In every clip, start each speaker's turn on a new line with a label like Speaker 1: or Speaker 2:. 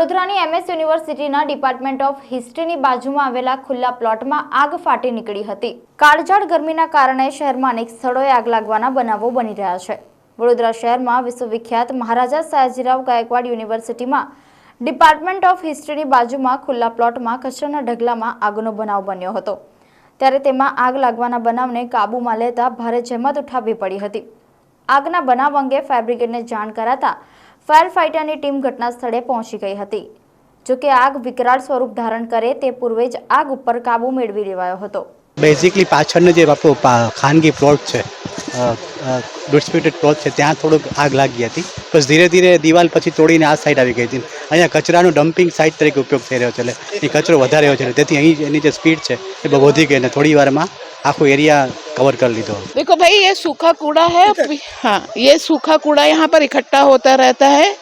Speaker 1: વડોદરાની એમએસ યુનિવર્સિટીના department of હિસ્ટ્રીની બાજુમાં આવેલા ખુલ્લા પ્લોટમાં આગ ફાટી નીકળી હતી. કાળઝાળ ગરમીના કારણે શહેરમાં અનેક સ્થળોએ આગ લાગવાના બનાવો બની રહ્યા છે. વડોદરા શહેરમાં વિશ્વવિખ્યાત મહારાજા સયાજીરાવ ગાયકવાડ યુનિવર્સિટીમાં ડિપાર્ટમેન્ટ ઓફ હિસ્ટ્રીની બાજુમાં ખુલ્લા પ્લોટમાં કચરાના ઢગલામાં આગનો બનાવ બન્યો હતો. ત્યારે તેમાં આગ લાગવાના બનાવને કાબૂમાં લેતા ભારે જહેમત ઉઠાવવી પડી હતી. આગના બનાવ અંગે ફાયર બ્રિગેડને જાણ કરાતા ફાયર ફાઇટરની ટીમ ઘટના સ્થળે પહોંચી ગઈ હતી. જોકે આગ વિકરાળ સ્વરૂપ ધારણ કરે તે પૂર્વે જ આગ ઉપર કાબુ મેળવી લેવાયો હતો.
Speaker 2: બેઝિકલી પાછળનો જે ખાનગી પ્લોટ છે ડિસ્પ્યુટેડ પ્લોટ છે, ત્યાં થોડુંક આગ લાગી હતી. બસ ધીરે ધીરે દિવાલ પછી તોડીને આ સાઈડ આવી ગઈ હતી. અહીંયા કચરાનું ડમ્પિંગ સાઇટ તરીકે ઉપયોગ થઈ રહ્યો છે, એટલે એ કચરો વધારે રહ્યો છે તેથી અહીં એની જે સ્પીડ છે, એ બહુ વધી ગઈ, અને થોડી વારમાં આખો એરિયા कवर कर ली तो।
Speaker 3: देखो भाई ये सूखा कूड़ा है हाँ। ये सूखा कूड़ा यहाँ पर इकट्ठा होता रहता है।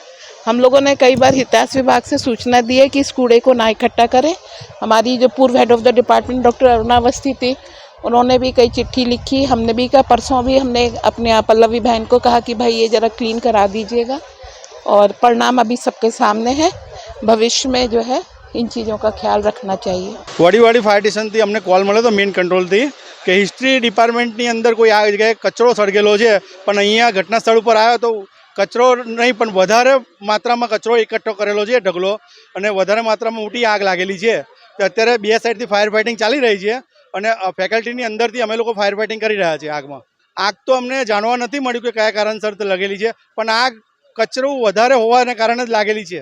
Speaker 3: हम लोगों ने कई बार हितास विभाग से सूचना दी है कि इस कूड़े को ना इकट्ठा करें। हमारी जो पूर्व head of the department doctor Aruna Awasthi थी उन्होंने भी कई चिट्ठी लिखी हमने भी कहा परसों भी हमने अपने पल्लवी बहन को कहा कि भाई ये ज़रा क्लीन करा दीजिएगा। और परिणाम अभी सबके सामने है। भविष्य में जो है इन चीज़ों का ख्याल रखना चाहिए।
Speaker 4: बड़ी बड़ी फायर स्टेशन थी हमने कॉल मिला तो मेन कंट्रोल थी। કે હિસ્ટ્રી ડિપાર્ટમેન્ટની અંદર કોઈ આ જગ્યાએ કચરો સળગેલો છે, પણ અહીંયા ઘટના સ્થળ ઉપર આવ્યો તો કચરો નહીં, પણ વધારે માત્રામાં કચરો એકઠો કરેલો છે ઢગલો અને વધારે માત્રામાં મોટી આગ લાગેલી છે. અત્યારે બે સાઈડથી ફાયર ફાઇટિંગ ચાલી રહી છે અને ફેકલ્ટીની અંદરથી અમે લોકો ફાયર ફાઇટિંગ કરી રહ્યા છીએ આગમાં. આગ તો અમને જાણવા નથી મળ્યું કે કયા કારણસર લાગેલી છે, પણ આગ કચરો વધારે હોવાને કારણે જ લાગેલી છે.